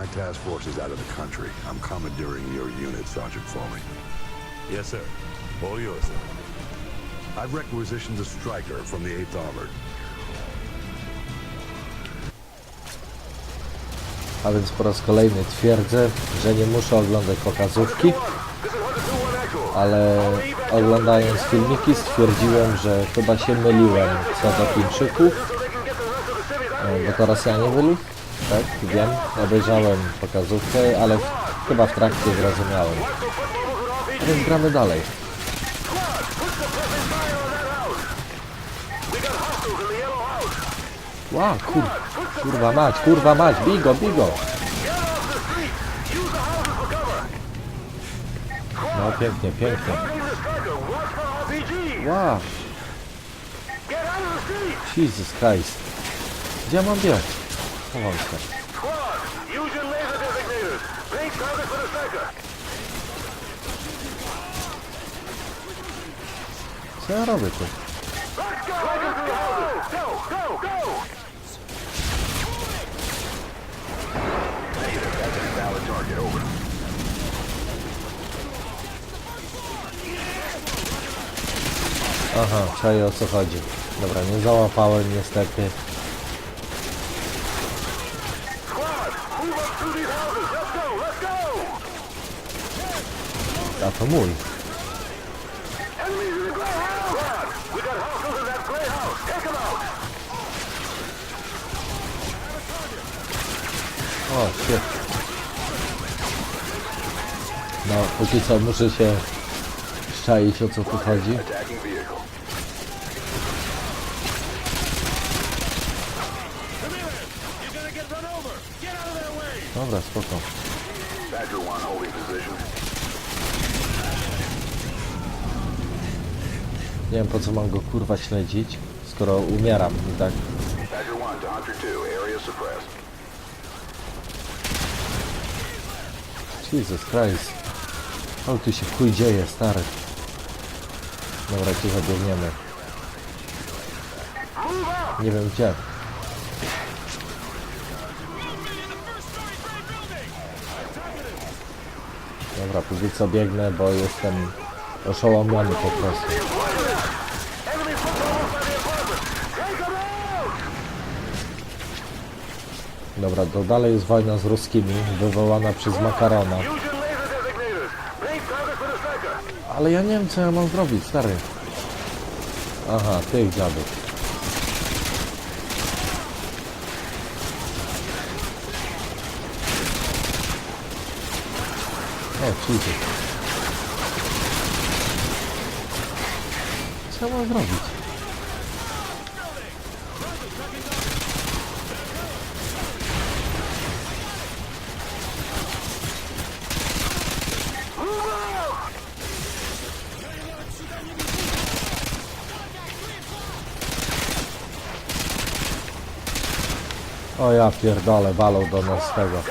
My task force is out of the country. I'm commandeering your unit, Sergeant Foley. Yes, sir. All yours, sir. I've requisitioned a striker from the 8th Armored. A więc po raz kolejny twierdzę, że nie muszę oglądać pokazówki, ale oglądając filmiki stwierdziłem, że chyba się myliłem co do Chińczyków, E, bo to Rosjanie byli, tak, wiem, obejrzałem pokazówkę, ale chyba w trakcie zrozumiałem. Więc gramy dalej. Ła, kur, kurwa mać, kurwa mać, bigo, bigo. No pięknie, pięknie. Wow. Jesus Christ. Gdzie mam biec? Się. Co ja robię tu? Aha, czaję o co chodzi. Dobra, nie załapałem niestety. A to mój. O, shit. No, póki co muszę się szczaić o co tu chodzi. Dobra, spoko. Badger 1 holding position. Nie wiem po co mam go kurwa śledzić, skoro umieram i tak. Badger 1 to Hunter 2. Area suppressed. Jesus Christ. O, tu się w chuj dzieje, stary. Dobra, cicho biegniemy. Nie wiem gdzie. Dobra, póki co biegnę, bo jestem oszołomiony po prostu. Dobra, to dalej jest wojna z ruskimi, wywołana przez Makarona. Ale ja nie wiem co ja mam zrobić, stary. Aha, tych dziadów. O, Jesus. Co mam zrobić? O ja pierdolę, walą do nas tego.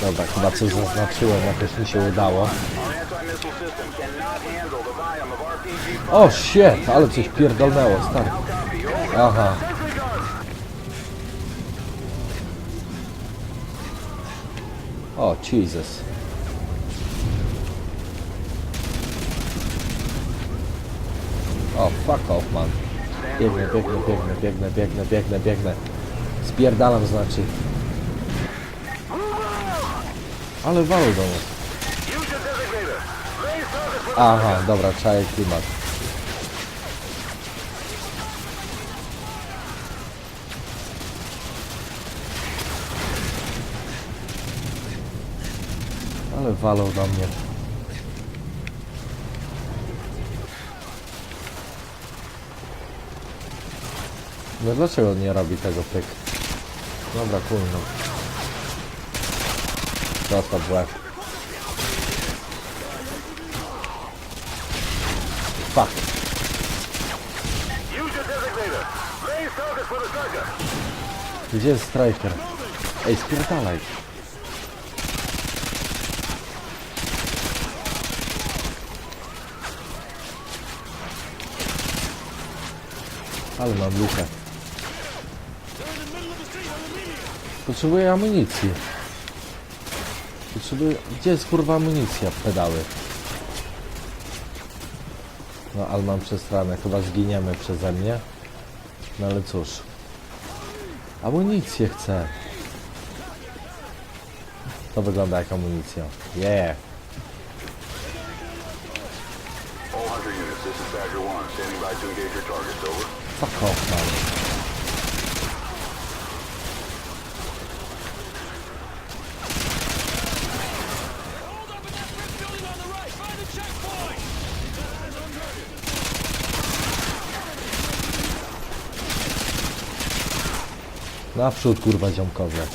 Dobra, chyba coś zaznaczyłem, jakoś mi się udało. O shit, ale coś pierdolnęło, stary. Aha. O, Jesus. O, fuck off, man. Biegnę, biegnę, biegnę, biegnę, biegnę, biegnę, biegnę. Spierdalam znaczy. Ale walą do nas. Aha, dobra, czaję klimat. Ale walą do mnie. No dlaczego nie robi tego pyk? Dobra, kulno. Zostaw w. Fuck. Gdzie jest striker? Ej, spierdalaj. Ale mam lukę. Potrzebuję amunicji. Potrzebuję... Gdzie jest kurwa amunicja? Pedały. No, ale mam przestranę. Chyba zginiemy przeze mnie. No ale cóż. Amunicję chcę. To wygląda jak amunicja. Yeah. All Hunter units, this is Badger 1, standing by to engage your targets, over. Fuck off, man. Hold up in that brick building on the right. Find the checkpoint. Naprzód, kurwa, ziomkowie.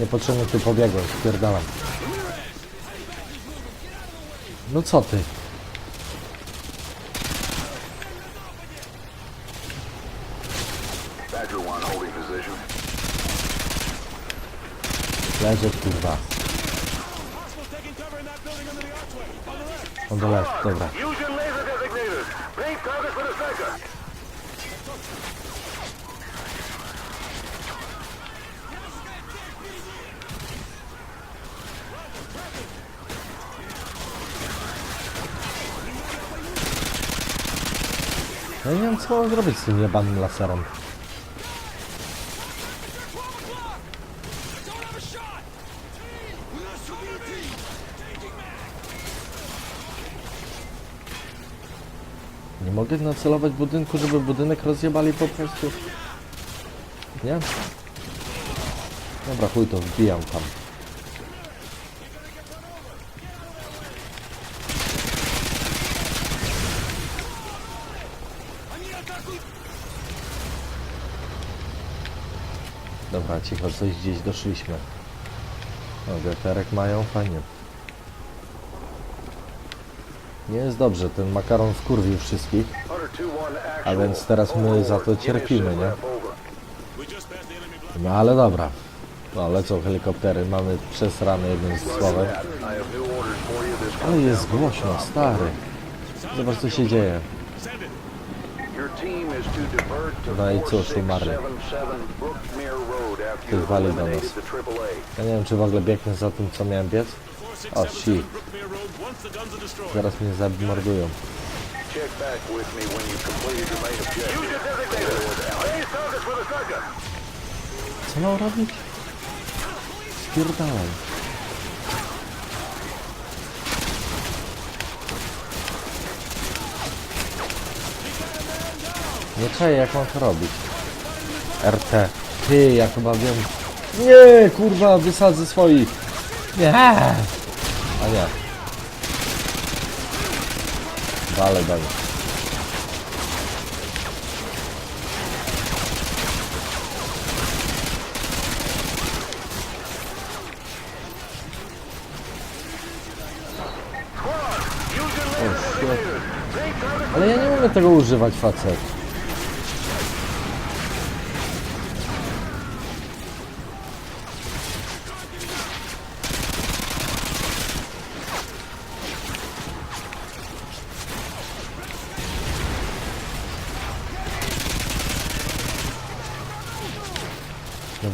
Niepotrzebnie tu pobiegłem, spierdalam. No co ty? Badger 1 holding position. Leżę, kurwa. Taking cover in that building under the archway. On the left. On the left, dobra. Fusion laser designated. Main target for the sector. Ja nie wiem, co zrobić z tym jebanym laserem. Nie mogę nacelować budynku, żeby budynek rozjebali po prostu. Nie? Dobra, chuj to wbijam tam. Dobra, cicho, coś gdzieś doszliśmy. O, wiaterek mają, fajnie. Nie jest dobrze, ten makaron wkurwił wszystkich. Hunter 2-1 A więc teraz my za to cierpimy, nie? No ale dobra. No lecą helikoptery, mamy przesrane jednym słowem. Ale jest głośno, stary. Zobacz co się dzieje. No i cóż, umarli. 4677 Brookmere Road after Ktoś you've wali do nas. Ja nie wiem czy w ogóle biegnę za tym co miałem biec. O, 4677 shit. Brookmere Road once the guns are destroyed. Zaraz mnie zamordują. Check back with me when you've completed your main objective. Fusion designated. Main target for the sector. Co mam robić? Spierdalaj. Nie czaję jak mam to robić. RT. Ty, ja chyba wiem. Nie, kurwa, wysadzę swoich. Nie. A nie. Dalej, dalej. Ale ja nie umiem tego używać, facet.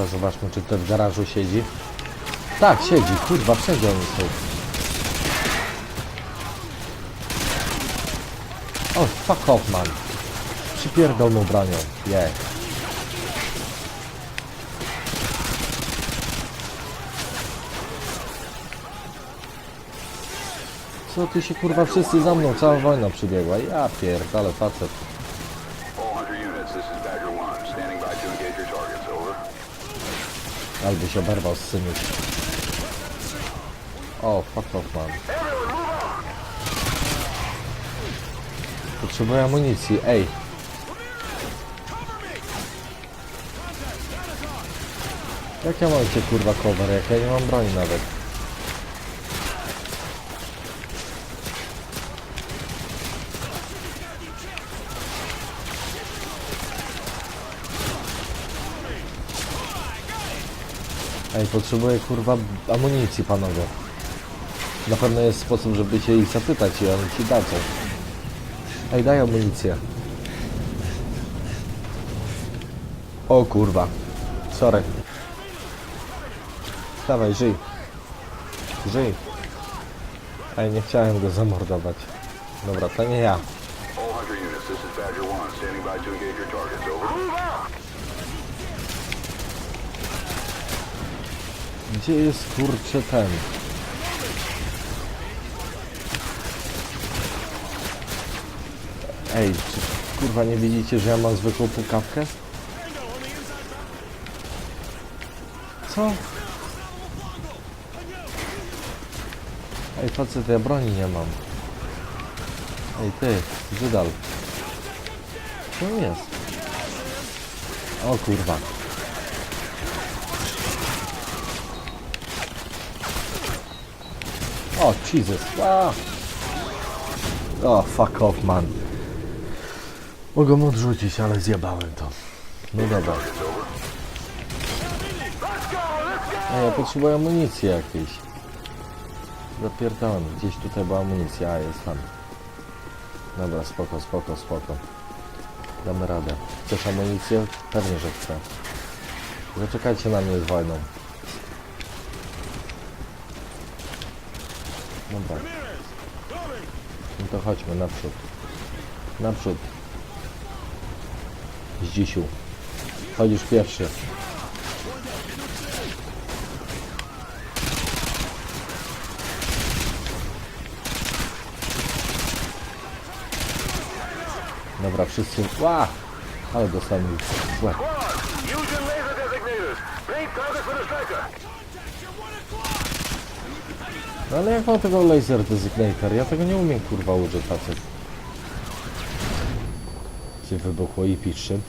Dobra, zobaczmy, czy ten w garażu siedzi. Tak, siedzi, kurwa, wszędzie oni są. O, fuck off, man. Przypierdol mu bronią. Yeah. Co ty się kurwa wszyscy za mną, cała wojna przybiegła. Ja pierdolę facet. Alby się oberwał z synu. O, fuck off, man. Potrzebuję amunicji, ej. Jak ja mam cię kurwa cover, jak ja nie mam broni nawet. Ej, potrzebuję kurwa amunicji panowie. Na pewno jest sposób, żeby się ich zapytać i oni ci dadzą. Ej, daj amunicję. O kurwa. Sorry. Dawaj, żyj. Żyj. Ej, nie chciałem go zamordować. Dobra, to nie ja. All Hunter units, this is Badger 1, standing by to engage your targets. Over. Gdzie jest kurczę ten? Ej, czy kurwa nie widzicie, że ja mam zwykłą pukawkę? Co? Ej, facet, ja broni nie mam. Ej, ty, Żydal. Co jest? O kurwa. O, Jesus. Ah. O, fuck off, man. Mogę odrzucić, ale zjebałem to. No dobra. Ej, ja potrzebuję amunicji jakiejś. Zapierdalam, gdzieś tutaj była amunicja, a jest tam. Dobra, spoko, spoko, spoko. Damy radę. Chcesz amunicję? Pewnie, że chcę. Zaczekajcie na mnie z wojną. Dobra. No to chodźmy naprzód. Naprzód. Zdzisiu. Chodzisz pierwszy. Dobra, wszyscy... Ła! Ale dostałem złe. Fusion laser designators. Main target for the striker. No ale jak mam tego laser designator? Ja tego nie umiem kurwa użyć facet. Się wybuchło i piszczy.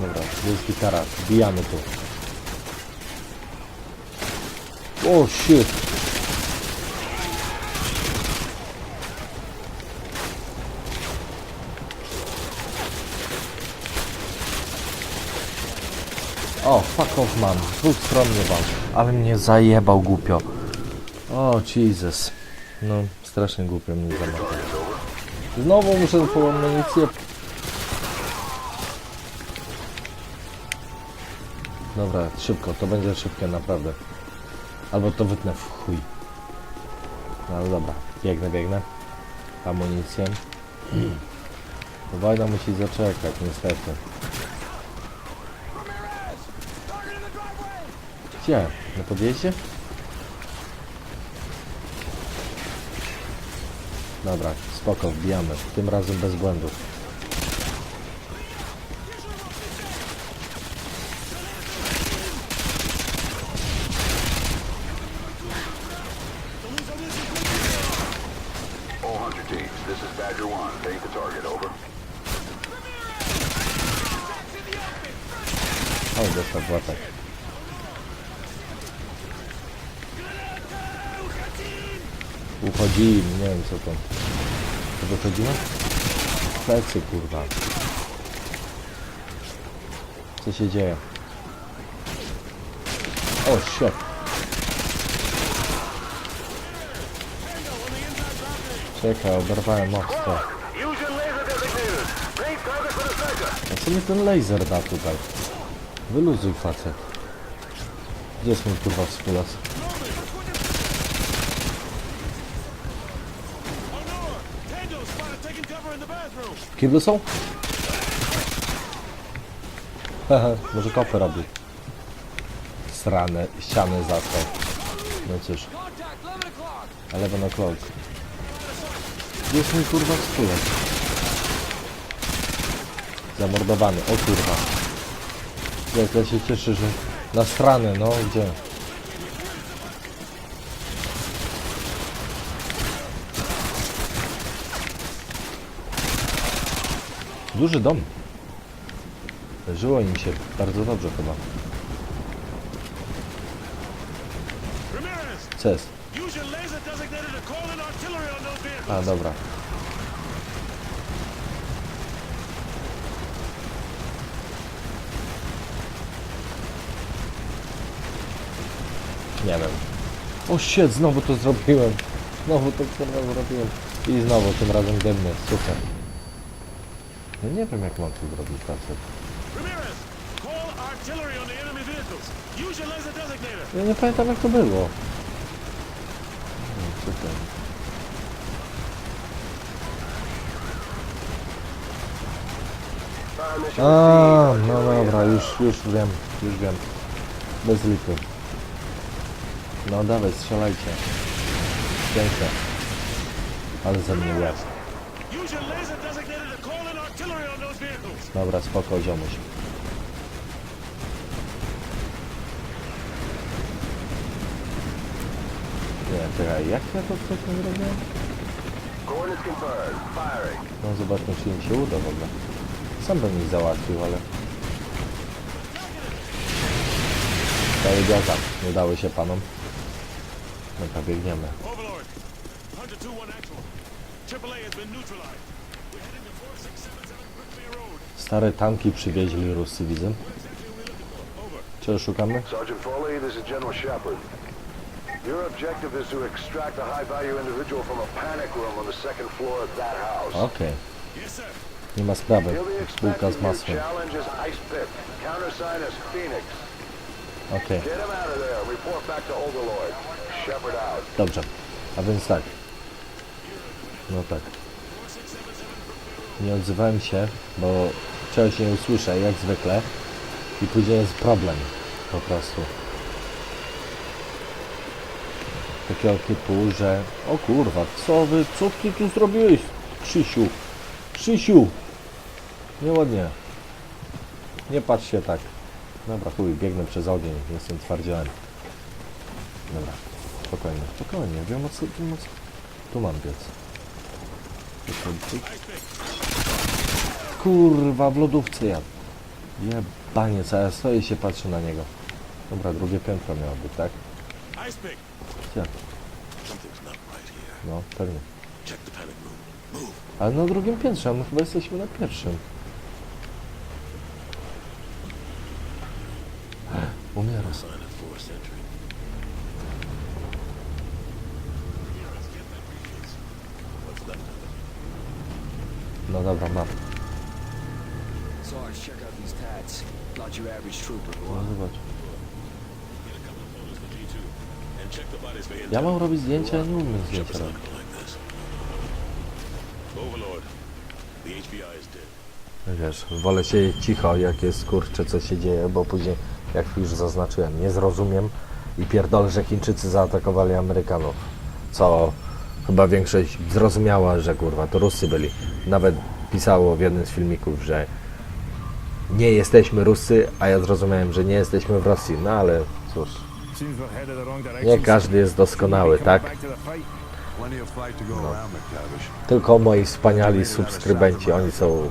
Dobra, jest gitara, wbijamy tu. O shit! O, fuck off man, z dwóch stron mnie wam. Ale mnie zajebał głupio. O, Jesus. No, strasznie głupio mnie zamknął. Znowu muszę po amunicję. Dobra, szybko, to będzie szybkie, naprawdę. Albo to wytnę w chuj. No ale dobra, biegnę, biegnę. Amunicję. Wojna musi zaczekać, niestety. Gdzie? Na podjeździe? Dobra, spoko, wbijamy. Tym razem bez błędów. Teams, this is Badger 1, take the target. Over. O, dostał w łapek. Uchodzili, nie wiem co to. Co wychodziło? Plecy, kurwa. Co się dzieje? O, shit. Czekaj, oberwałem mocno. A co mi ten laser da tutaj? Wyluzuj facet. Gdzie jest mój kurwa współlas? W są? Haha, może kopy robi. Srane, ściany zastał. No cóż, 11 o'clock. 11 o'clock. Gdzie jest mój kurwa współlas? Zamordowany, o kurwa. Jak ja się cieszę, że... Na stranę, no gdzie? Duży dom. Żyło im się bardzo dobrze chyba. Co. A, dobra. Nie wiem. O shit, znowu to zrobiłem. Znowu to kurwa zrobiłem. I znowu tym razem dymny, super. Ja nie wiem jak mam to zrobić facet. Ja nie pamiętam jak to było. No, super. A, no dobra, już, już wiem, już wiem. Bez lipy. No dawaj, strzelajcie. Pięknie. Ale ze mnie jest. Use your laser designator to call in artillery on those vehicles. Dobra, spoko, ziomuś. Nie, czekaj, jak ja to wcześniej zrobiłem? No zobaczmy, czy im się uda w ogóle. Sam bym ich załatwił, ale... Cały gaza. Nie dały się panom. Dobra, biegniemy. Overlord, Hunter 2-1 actual. AAA has been neutralized. Stare tanki przywieźli Rusy, widzę. Czego szukamy? Sergeant Foley, this is General Shepard. Your objective is to extract a high-value individual from a panic room on the second floor of that house. Okej, nie ma sprawy. Bułka z masłem. challenge is Ice. Countersign is Phoenix. Okej, Get him out of there. Report back to Overlord. Shepard out. dobrze. A więc tak. No tak. Nie odzywałem się, bo czegoś nie usłyszę, jak zwykle. I później jest problem. Po prostu. Takiego typu, że... O kurwa, co wy, co ty tu zrobiłeś, Krzysiu? Krzysiu! Nieładnie. Nie patrz się tak. Dobra, chuj, biegnę przez ogień, jestem twardzielem. Dobra, spokojnie, spokojnie, wiem o co, wiem o co. Tu mam biec. Kurwa, w lodówce ja. Jebanie, co ja stoję i się patrzę na niego. Dobra, drugie piętro miało być, tak? No, pewnie. Ale na drugim piętrze, a my chyba jesteśmy na pierwszym. It? No dobra, mam. Check out these tats. Not your average trooper, No, boy. zobacz. Get a couple of photos for G2. And check the bodies for intel. Ja mam robić zdjęcia, nie umiem not robić. gonna like this. Overlord, the HBI is dead. Wiesz, wolę siedzieć cicho, jak jest kurczę, co się dzieje, bo później, jak już zaznaczyłem, nie zrozumiem i pierdolę, że Chińczycy zaatakowali Amerykanów. Co chyba większość zrozumiała, że kurwa, to Rusy byli. Nawet pisało w jednym z filmików, że nie jesteśmy Rusy, a ja zrozumiałem, że nie jesteśmy w Rosji. No ale cóż, nie każdy jest doskonały, tak? McTavish. Tylko moi wspaniali subskrybenci, oni są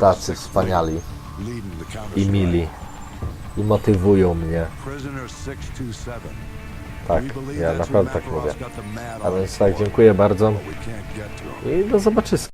tacy wspaniali i mili i motywują mnie. Prisoner 627. Tak, ja naprawdę tak mówię. A więc tak, dziękuję bardzo i do zobaczyska.